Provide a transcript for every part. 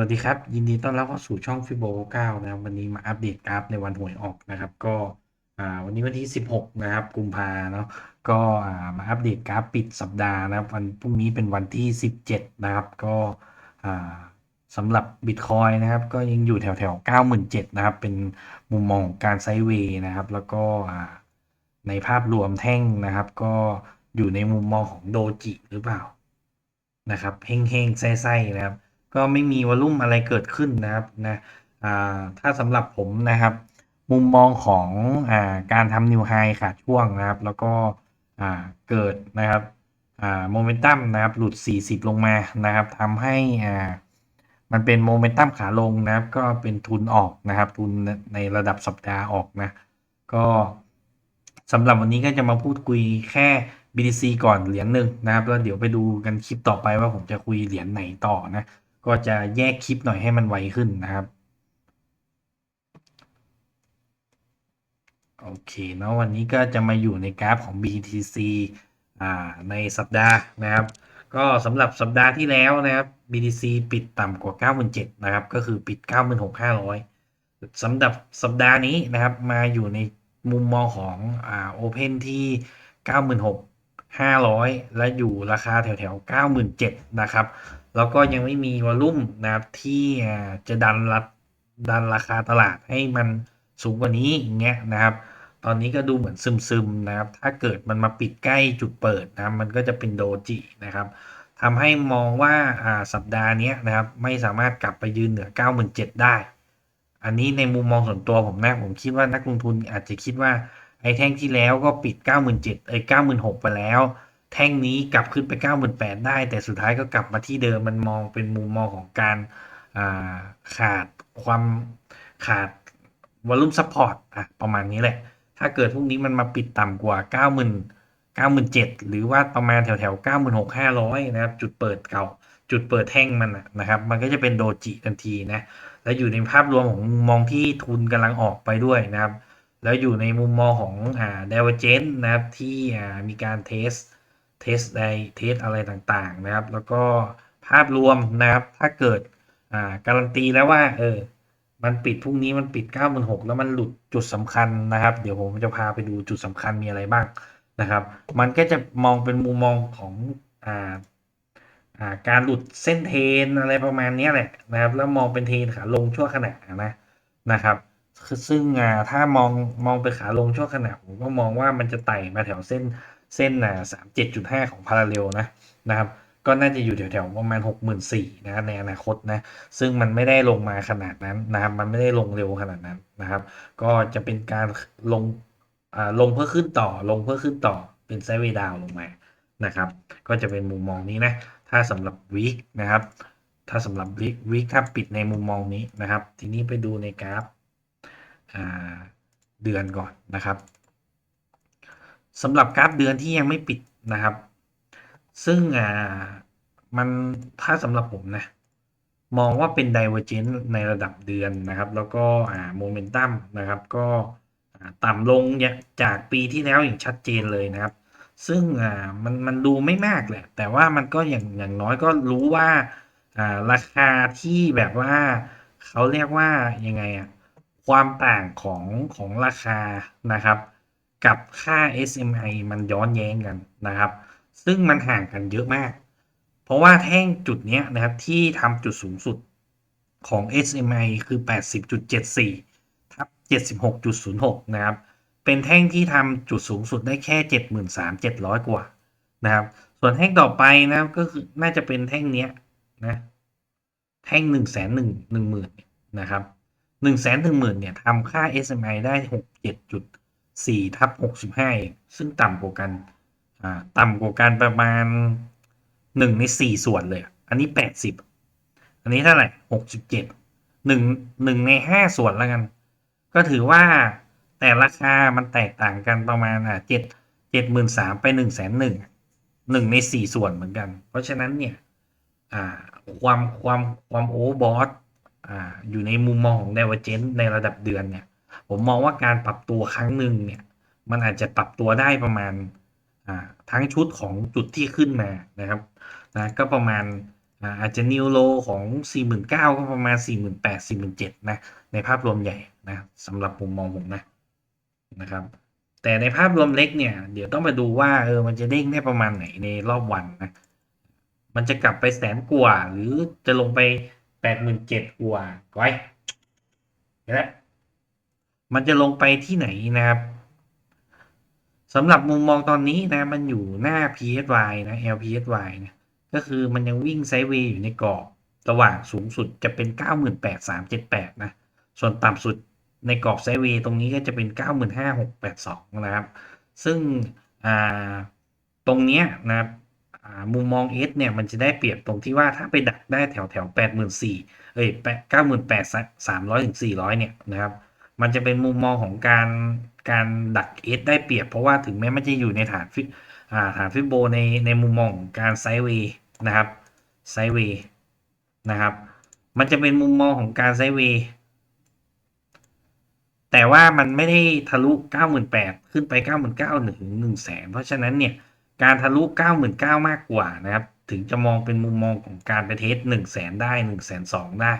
วัสดีครับ ยินดีต้อนรับเข้าสู่ช่องฟิโบ9นะครับวันนี้มาอัปเดตกราฟในวันหวยออกนะครับ ก็วันนี้วันที่ 16 นะครับกุมภาเนาะก็มาอัปเดตกราฟปิดสัปดาห์นะครับวันพรุ่งนี้เป็นวันที่ 17 นะครับ ก็สำหรับบิตคอยนะครับ ก็ยังอยู่แถวแถว97,000นะครับ เป็นมุมมองการไซด์เวย์นะครับ แล้วก็ในภาพรวมแท่งนะครับ ก็อยู่ในมุมมองของโดจิหรือเปล่านะครับเฮงเฮงๆไส้ๆนะครับ ก็ไม่มีวอลุ่มอะไรเกิดขึ้นนะครับนะถ้าสำหรับผมนะครับ มุมมองของอาการทำนิวไฮขาดช่วงนะครับ แล้วก็เกิดนะครับโมเมนตัมนะครับ หลุด 40 ลงมานะครับทำให้มันเป็นโมเมนตัมขาลงนะครับ ก็เป็นทุนออกนะครับ ทุนในระดับสัปดาห์ออกนะ ก็สำหรับวันนี้ก็จะมาพูดคุยแค่ BTC ก่อนเหรียญหนึ่งนะครับ แล้วเดี๋ยวไปดูกันคลิปต่อไปว่าผมจะคุยเหรียญไหนต่อนะ ก็จะแยกคลิปหน่อยให้มันไวขึ้นนะครับ โอเคเนาะวันนี้ก็จะมาอยู่ในกราฟของ BTC อ่าในสัปดาห์นะครับ ก็สำหรับสัปดาห์ที่แล้วนะครับ BTC ปิดต่ำกว่า 97,000นะครับ ก็คือปิด 96,500สำหรับสัปดาห์นี้นะครับ มาอยู่ในมุมมองของอ่า Open ที่ 96 500 และอยู่ราคาแถวๆ97,000นะครับ แล้วก็ยังไม่มีวอลุ่มนะครับที่จะดันรัดดันราคาตลาดให้มันสูงกว่านี้อย่างเงี้ยนะครับ ตอนนี้ก็ดูเหมือนซึมๆนะครับ ถ้าเกิดมันมาปิดใกล้จุดเปิดนะมันก็จะเป็นโดจินะครับทำให้มองว่าสัปดาห์นี้นะครับไม่สามารถกลับไปยืนเหนือ 97,000ได้ อันนี้ในมุมมองส่วนตัวผมนะผมคิดว่านักลงทุนอาจจะคิดว่า ไอ้แท่งที่แล้วก็ปิด 97,000เอ้ย96,000ไปแล้ว แท่งนี้กลับขึ้นไป 98,000 ได้ แต่สุดท้ายก็กลับมาที่เดิมมันมองเป็นมุมมองของการาขาดความขาดวอลุ่มซัพพอร์ตอะประมาณนี้แหละ ถ้าเกิดพวกนี้มันมาปิดต่ำกว่า 90,000 97,000 หรือว่าประมาณแถวแถว96,500 นะครับ จุดเปิดเก่า จุดเปิดแท่งมันนะครับ มันก็จะเป็นโดจิทันทีนะ แล้วอยู่ในภาพรวมของมองที่ทุนกำลังออกไปด้วยนะครับ แล้วอยู่ในมุมมองของอ่า divergence นะครับที่อ่ามีการเทสเทสใดเทสอะไรต่างๆนะครับ แล้วก็ภาพรวมนะครับถ้าเกิดอ่าการันตีแล้วว่าเออมันปิดพรุ่งนี้มันปิด96,000แล้วมันหลุดจุดสำคัญนะครับ เดี๋ยวผมจะพาไปดูจุดสำคัญมีอะไรบ้างนะครับ มันก็จะมองเป็นมุมมองของอ่าอ่าการหลุดเส้นเทรนอะไรประมาณนี้แหละนะครับ แล้วมองเป็นเทรนขาลงชั่วขณะนะนะครับ คือซึ่งอ่าถ้ามองมองเป็นขาลงช่วงขณะผมก็มองว่ามันจะไต่มาแถวเส้นเส้นอ่าสามเจ็ดจุดห้าของพาราเรลนะนะครับ ก็น่าจะอยู่แถวๆประมาณหกหมื่นสี่นะในอนาคตนะ ซึ่งมันไม่ได้ลงมาขนาดนั้นนะครับมันไม่ได้ลงเร็วขนาดนั้นนะครับ ก็จะเป็นการลงอ่าลงเพื่อขึ้นต่อลงเพื่อขึ้นต่อเป็นไซด์เวดาวลงมานะครับ ก็จะเป็นมุมมองนี้นะ ถ้าสำหรับวีคนะครับ ถ้าสำหรับวีควีคถ้าปิดในมุมมองนี้นะครับ ทีนี้ไปดูในกราฟ เดือนก่อนนะครับสำหรับกราฟเดือนที่ยังไม่ปิดนะครับ ซึ่งอ่ามันถ้าสำหรับผมนะมองว่าเป็น divergence ในระดับเดือนนะครับ แล้วก็อ่าโมเมนตัมนะครับ ก็ต่ำลงจากปีที่แล้วอย่างชัดเจนเลยนะครับ ซึ่งอ่ามันมันดูไม่มากแหละ แต่ว่ามันก็อย่างอย่างน้อยก็รู้ว่าอ่าราคาที่แบบว่าเขาเรียกว่ายังไงอะ ความต่างของของราคานะครับ กับค่า SMI มันย้อนแย้งกันนะครับ ซึ่งมันห่างกันเยอะมาก เพราะว่าแท่งจุดนี้นะครับที่ทำจุดสูงสุดของ SMI คือ 80.74ทับ76.06 นะครับ เป็นแท่งที่ทำจุดสูงสุดได้แค่ 73,700 กว่านะครับ ส่วนแท่งต่อไปนะครับก็คือน่าจะเป็นแท่งเนี้ยนะ แท่ง 1 1 0 0 0 0 0นะครับ 1 1 0 0 0 0เนี่ยทำค่า SMI ได้67.4ทับ65เองซึ่งต่ำกว่ากันอ่าต่ำกว่ากันประมาณ1ใน4ส่วนเลย อันนี้80อันนี้เท่าไหร่67 1 1ใน5ส่วนแล้วกัน ก็ถือว่าแต่ราคามันแตกต่างกันประมาณอะเจ็ดเจ็ดหมื่นสามไปหนึ่งแสนหนึ่งหนึ่งในสี่ส่วนเหมือนกัน เพราะฉะนั้นเนี่ย อ่า ความความความโอเวอร์บอส อยู่ในมุมมองของ d i v e r g e n t ในระดับเดือนเนี่ย ผมมองว่าการปรับตัวครั้งหนึ่งเนี่ย มันอาจจะปรับตัวได้ประมาณาทั้งชุดของจุดที่ขึ้นมานะครับนะก็ประมาณอาจจะนิวโลของ 49,000 ก็ประมาณ 48,000 47,000 นะ ในภาพรวมใหญ่นะสำหรับมุมมองผมนะนะครับ แต่ในภาพรวมเล็กเนี่ย เดี๋ยวต้องไปดูว่าเออมันจะเด้งได้ประมาณไหนในรอบวันนะ มันจะกลับไปแสนกว่าหรือจะลงไป ดหมื่นเจ็ดกว่าไว้เห็นไหมมันจะลงไปที่ไหนนะครับสำหรับมุมมองตอนนี้นะมันอยู่หน้า PSY นะ LPSY นะก็คือมันยังวิ่งไซด์เวย์อยู่ในกรอบระหว่างสูงสุดจะเป็น 98,378 นะ ส่วนต่ำสุดในกรอบไซด์เวย์ตรงนี้ก็จะเป็น 95,682 นะครับ ซึ่งตรงเนี้ยนะครับ มุมมอง S เนี่ยมันจะได้เปรียบตรงที่ว่าถ้าไปดักได้แถวแถวแปดหมื่นสี่เอ้ยแปดเก้าหมื่นแปดสามร้อยถึงสี่ร้อยเนี่ยนะครับ มันจะเป็นมุมมองของการการดัก S ได้เปรียบ เพราะว่าถึงแม้มันจะอยู่ในฐานฟิาฐานฟิโบในในมุมมองการไซด์เวย์นะครับไซด์เวย์นะครับ มันจะเป็นมุมมองของการไซด์เวย์แต่ว่ามันไม่ได้ทะลุ 98,000 ขึ้นไป 99,000ถึง100,000เพราะฉะนั้นเนี่ย การทะลุ 99,000 มากกว่านะครับ ถึงจะมองเป็นมุมมองของการไปเทส100,000 ได้102,000 ได้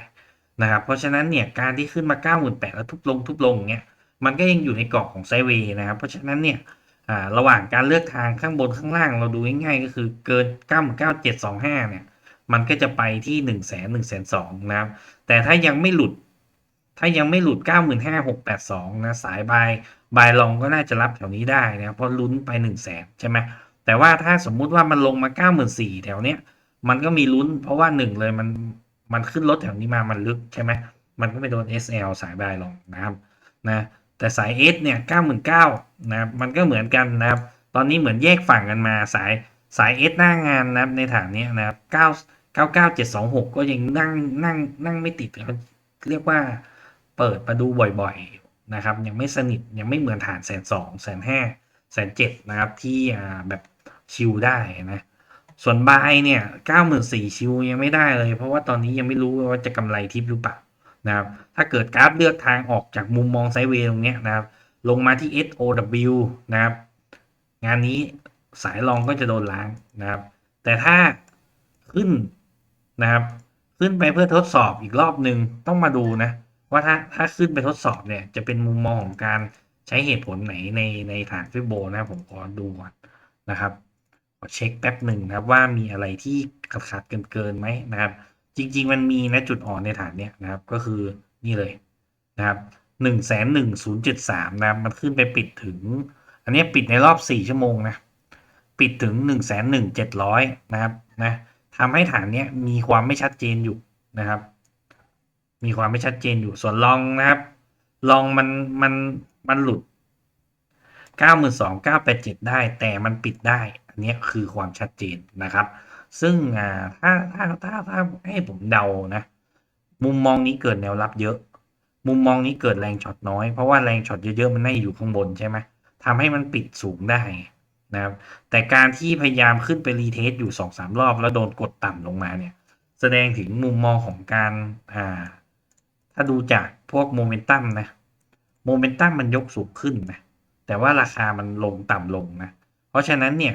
นะครับ เพราะฉะนั้นเนี่ยการที่ขึ้นมา 98,000 แล้วทุบลงทุบลงเงี้ย มันก็ยังอยู่ในกรอบของไซเวย์นะครับ เพราะฉะนั้นเนี่ยระหว่างการเลือกทางข้างบนข้างล่างเราดูง่ายๆก็คือเกิน 99725 เนี่ย มันก็จะไปที่ 1 0 0 0 0 0 1 2 0 0 0นะครับ แต่ถ้ายังไม่หลุด ถ้ายังไม่หลุด 95,682 นะ สายบายบายลองก็น่าจะรับแถวนี้ได้นะ เพราะลุ้นไป 1 0 0 0 0แใช่ไหม แต่ว่าถ้าสมมุติว่ามันลงมา94,000แถวเนี้ย มันก็มีลุ้น เพราะว่าหนึ่งเลยมันมันขึ้นรถแถวนี้มามันลึกใช่ไหมมันก็ไปโดน SL สายบายลองนะครับนะแต่สาย S เนี่ย99,000นะครับมันก็เหมือนกันนะครับ ตอนนี้เหมือนแยกฝั่งกันมาสายสาย S หน้างานนะครับในฐานนี้นะครับ9 99726ก็ยังนั่งนั่งนั่งไม่ติดเรียกว่าเปิดมาดูบ่อยๆนะครับ ยังไม่สนิทยังไม่เหมือนฐานแสนสองแสนห้าแสนเจ็ดนะครับที่แบบ ชิลได้นะส่วนบายเนี่ยเก้าหมื่นสี่ชิวยังไม่ได้เลย เพราะว่าตอนนี้ยังไม่รู้ว่าจะกำไรทิปหรือเปล่านะครับถ้าเกิดกราฟเลือกทางออกจากมุมมองไซด์เวย์ตรงเนี้ยนะครับลงมาที่ SOW นะครับ งานนี้สายรองก็จะโดนล้างนะครับ แต่ถ้าขึ้นนะครับ ขึ้นไปเพื่อทดสอบอีกรอบหนึ่งต้องมาดูนะ ว่าถ้าถ้าขึ้นไปทดสอบเนี่ยจะเป็นมุมมองของการใช้เหตุผลไหนในในฐานฟิโบนะผมขอดูก่อนนะครับ เช็คแป๊บหนึ่งนะครับว่ามีอะไรที่ขาดขาดเกินเกินไหมนะครับ จริง ๆ มันมีนะจุดอ่อนในฐานเนี้ยนะครับ ก็คือนี่เลยนะครับหนึ่งแสนหนึ่งศูนย์เจ็ดสามนะมันขึ้นไปปิดถึง อันนี้ปิดในรอบสี่ชั่วโมงนะปิดถึงหนึ่งแสนหนึ่งเจ็ดร้อยนะครับนะทำให้ฐานเนี้ยมีความไม่ชัดเจนอยู่นะครับ มีความไม่ชัดเจนอยู่ส่วนลองนะครับ ลองมันมันมันหลุดเก้าหมื่นสองเก้าแปดเจ็ดได้แต่มันปิดได้ อันนี้คือความชัดเจนนะครับ ซึ่งอ่าถ้าถ้าถ้าถ้าให้ผมเดานะ มุมมองนี้เกิดแนวรับเยอะ มุมมองนี้เกิดแรงช็อตน้อย เพราะว่าแรงช็อตเยอะๆมันน่าจะอยู่ข้างบนใช่ไหมทำให้มันปิดสูงได้นะครับ แต่การที่พยายามขึ้นไปรีเทสอยู่สองสามรอบ แล้วโดนกดต่ำลงมาเนี่ย แสดงถึงมุมมองของการอ่าถ้าดูจากพวกโมเมนตัมนะโมเมนตัมมันยกสูงขึ้นนะแต่ว่าราคามันลงต่ำลงนะ เพราะฉะนั้นเนี่ย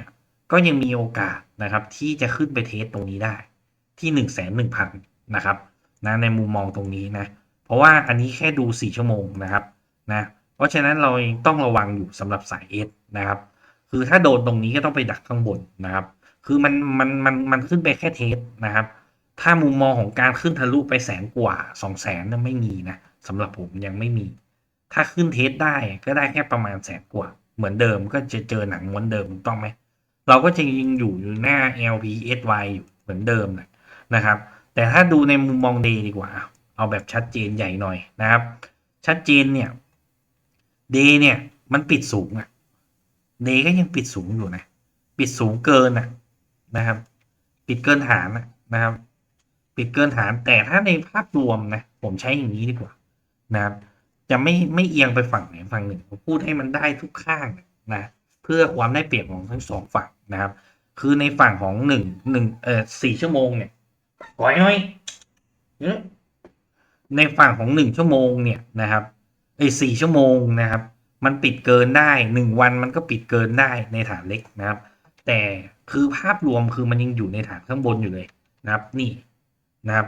ก็ยังมีโอกาสนะครับที่จะขึ้นไปเทสตรงนี้ได้ที่หนึ่งแสนหนึ่งพันนะครับนะในมุมมองตรงนี้นะเพราะว่าอันนี้แค่ดูสี่ชั่วโมงนะครับนะเพราะฉะนั้นเราเองต้องระวังอยู่สำหรับสายเอสนะครับคือถ้าโดนตรงนี้ก็ต้องไปดักข้างบนนะครับ คือมันมันมันมันขึ้นไปแค่เทสนะครับ ถ้ามุมมองของการขึ้นทะลุไปแสนกว่าสองแสนนั้นไม่มีนะสำหรับผมยังไม่มี ถ้าขึ้นเทสได้ก็ได้แค่ประมาณแสนกว่า เหมือนเดิมก็จะเจอหนังม้วนเดิมถูกต้องไหม เราก็จะยังอยู่อยู่หน้า LPSY อยู่เหมือนเดิมนะนะครับ แต่ถ้าดูในมุมมองเดย์ดีกว่า เอาแบบชัดเจนใหญ่หน่อยนะครับ ชัดเจนเนี่ยเดย์เนี่ยมันปิดสูงอะเดย์ก็ยังปิดสูงอยู่นะ ปิดสูงเกินอะนะครับ ปิดเกินฐานนะครับ ปิดเกินฐานแต่ถ้าในภาพรวมนะ ผมใช้อย่างนี้ดีกว่านะครับ จะไม่ไม่เอียงไปฝั่งไหนฝั่งหนึ่งผมพูดให้มันได้ทุกข้างนะ พื่อความได้เปรียบของทั้งสองฝั่งนะครับ คือในฝั่งของหนึ่งหนึ่งเอ่อสี่ชั่วโมงเนี่ยก่อยน้อยเยอะในฝั่งของหนึ่งชั่วโมงเนี่ยนะครับไอ้สี่ชั่วโมงนะครับ มันปิดเกินได้หนึ่งวันมันก็ปิดเกินได้ในฐานเล็กนะครับ แต่คือภาพรวมคือมันยังอยู่ในฐานข้างบนอยู่เลยนะครับ นี่นะครับ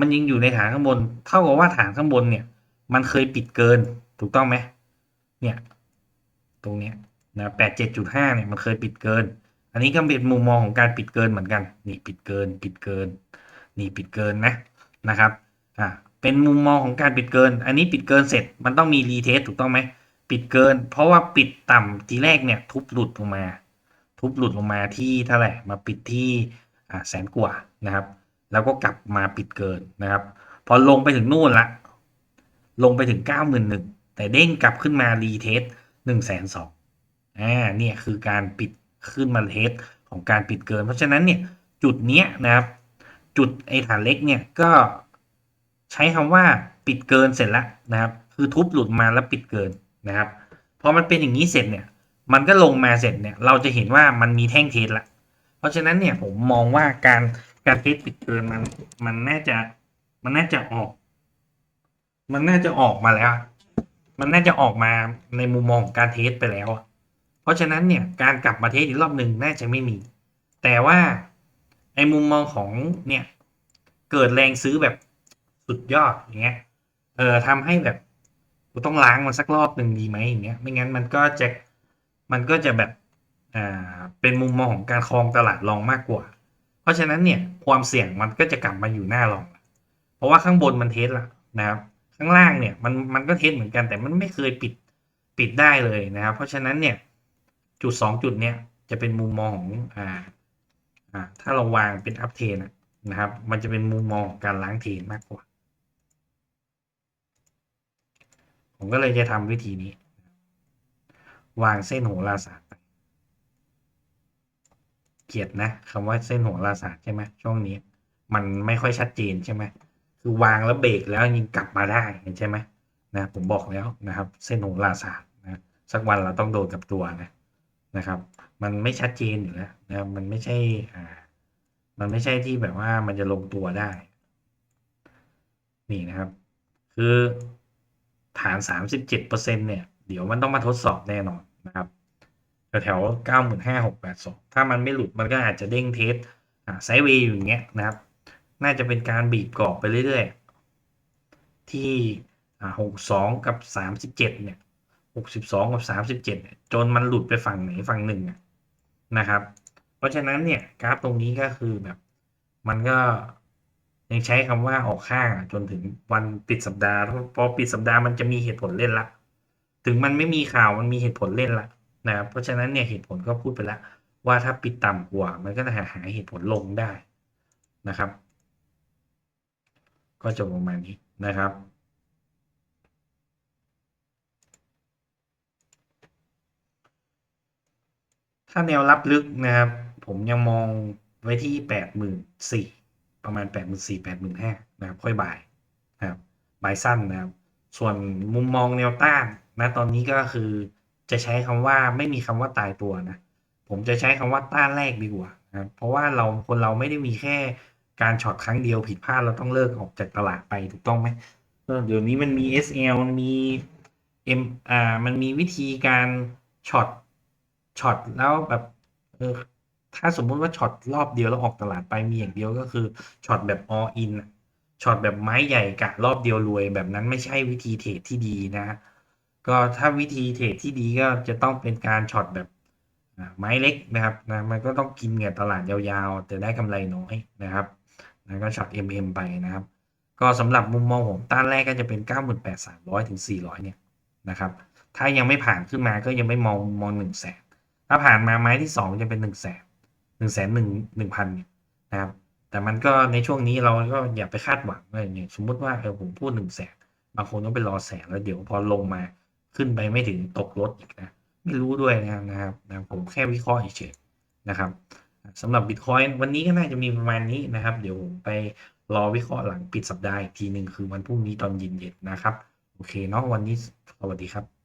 มันยังอยู่ในฐานข้างบน เท่ากับว่าฐานข้างบนเนี่ย มันเคยปิดเกินถูกต้องไหมเนี่ย ตรงเนี้ย นะแปดเจ็ดจุดห้าเนี่ยมันเคยปิดเกิน อันนี้ก็เป็นมุมมองของการปิดเกินเหมือนกัน นี่ปิดเกิน ปิดเกิน นี่ปิดเกินนะนะครับ อ่า เป็นมุมมองของการปิดเกิน อันนี้ปิดเกินเสร็จมันต้องมีรีเทสถูกต้องไหม ปิดเกิน เพราะว่าปิดต่ำทีแรกเนี่ยทุบหลุดลงมา ทุบหลุดลงมาที่เท่าไหร่ มาปิดที่อ่าแสนกว่านะครับ แล้วก็กลับมาปิดเกินนะครับ พอลงไปถึงนู่นละ ลงไปถึงเก้าหมื่นหนึ่งแต่เด้งกลับขึ้นมารีเทสหนึ่งแสนสอง อ่าเนี่ยคือการปิดขึ้นมาเทสของการปิดเกิน เพราะฉะนั้นเนี่ยจุดเนี้ยนะครับ จุดไอ้ฐานเล็กเนี่ยก็ใช้คำว่าปิดเกินเสร็จแล้วนะครับ คือทุบหลุดมาแล้วปิดเกินนะครับพอมันเป็นอย่างนี้เสร็จเนี่ย มันก็ลงมาเสร็จเนี่ย เราจะเห็นว่ามันมีแท่งเทสละ เพราะฉะนั้นเนี่ยผมมองว่าการการเทสปิดเกินมันมันน่าจะมันน่าจะออก มันน่าจะออกมาแล้ว มันน่าจะออกมาในมุมมองของการเทสไปแล้วอะ เพราะฉะนั้นเนี่ยการกลับมาเทสอีกรอบหนึ่งน่าจะไม่มี แต่ว่าไอ้มุมมองของเนี่ยเกิดแรงซื้อแบบสุดยอดอย่างเงี้ยเออทำให้แบบกูต้องล้างมันสักรอบหนึ่งดีไหมอย่างเงี้ยไม่งั้นมันก็จะมันก็จะแบบอ่าเป็นมุมมองของการครองตลาดรองมากกว่า เพราะฉะนั้นเนี่ยความเสี่ยงมันก็จะกลับมาอยู่หน้ารอง เพราะว่าข้างบนมันเทสละนะครับ ข้างล่างเนี่ยมันมันก็เทสเหมือนกันแต่มันไม่เคยปิดปิดได้เลยนะครับ เพราะฉะนั้นเนี่ย จุดสองจุดเนี่ยจะเป็นมุมมองของอ่าอ่าถ้าเราวางเป็นอัพเทนนะครับ มันจะเป็นมุมมองของการล้างเทนมากกว่า ผมก็เลยจะทำวิธีนี้ วางเส้นโหราศาสตร์เกียดนะคำว่าเส้นโหราศาสตร์ใช่ไหมช่วงนี้ มันไม่ค่อยชัดเจนใช่ไหมคือวางแล้วเบรกแล้วยิงกลับมาได้เห็นใช่ไหมนะผมบอกแล้วนะครับ เส้นโหราศาสตร์นะสักวันเราต้องโดนกับตัวนะ นะครับ มันไม่ชัดเจนอยู่แล้วนะครับมันไม่ใช่อ่ามันไม่ใช่ที่แบบว่ามันจะลงตัวได้ นี่นะครับ คือฐาน 37%เนี่ย เดี๋ยวมันต้องมาทดสอบแน่นอนนะครับแถวๆ95,682 ถ้ามันไม่หลุดมันก็อาจจะเด้งเทสอ่าไซด์เวย์อยู่อย่างเงี้ยนะครับ น่าจะเป็นการบีบกรอบไปเรื่อยๆ ที่อ่า62 กับ 37 เนี่ย 62กับ37เนี่ยจนมันหลุดไปฝั่งไหนฝั่งหนึ่งนะครับ เพราะฉะนั้นเนี่ยกราฟตรงนี้ก็คือแบบ มันก็ยังใช้คำว่าออกข้างจนถึงวันปิดสัปดาห์พอปิดสัปดาห์มันจะมีเหตุผลเล่นละ ถึงมันไม่มีข่าวมันมีเหตุผลเล่นละนะครับเพราะฉะนั้นเนี่ยเหตุผลก็พูดไปแล้วว่าถ้าปิดต่ำกว่า มันก็จะหาหาเหตุผลลงได้นะครับ ก็จะประมาณนี้นะครับ ถ้าแนวรับลึกนะครับ ผมยังมองไว้ที่แปดหมื่นสี่ประมาณแปดหมื่นสี่แปดหมื่นห้านะครับค่อยบ่ายนะครับบ่ายสั้นนะครับ ส่วนมุมมองแนวต้านนะตอนนี้ก็คือจะใช้คำว่าไม่มีคำว่าตายตัวนะผมจะใช้คำว่าต้านแรกดีกว่านะเพราะว่าเราคนเราไม่ได้มีแค่การช็อตครั้งเดียวผิดพลาดเราต้องเลิกออกจากตลาดไปถูกต้องไหมเออเดี๋ยวนี้มันมี SL มันมี M อ่ามันมีวิธีการช็อต ช็อตแล้วแบบเออถ้าสมมุติว่าช็อตรอบเดียวแล้วออกตลาดไปมีอย่างเดียวก็คือช็อตแบบ all in ช็อตแบบไม้ใหญ่กะรอบเดียวรวยแบบนั้นไม่ใช่วิธีเทรดที่ดีนะก็ถ้าวิธีเทรดที่ดีก็จะต้องเป็นการช็อตแบบไม้เล็กนะครับนะมันก็ต้องกินเงินตลาดยาวๆ แต่ได้กำไรน้อยนะครับแล้วก็ช็อต MM ไปนะครับ ก็สำหรับมุมมองผมต้านแรกก็จะเป็น 98,300 ถึง 400 เนี่ยนะครับ ถ้ายังไม่ผ่านขึ้นมาก็ยังไม่มองมองหนึ่งแสน ถ้าผ่านมาไม้ที่สองจะเป็นหนึ่งแสนหนึ่งแสนหนึ่งหนึ่งพันเนี่ยนะครับ แต่มันก็ในช่วงนี้เราก็อย่าไปคาดหวังอะไรอย่างเงี้ยสมมุติว่าเออผมพูดหนึ่งแสนบางคนต้องไปรอแสนแล้วเดี๋ยวพอลงมาขึ้นไปไม่ถึงตกรถอีกนะ ไม่รู้ด้วยนะครับนะผมแค่วิเคราะห์เฉยๆนะครับสำหรับบิตคอยน์วันนี้ก็น่าจะมีประมาณนี้นะครับ เดี๋ยวผมไปรอวิเคราะห์หลังปิดสัปดาห์อีกทีหนึ่งคือวันพรุ่งนี้ตอนเย็นๆนะครับ โอเคเนาะวันนี้สวัสดีครับ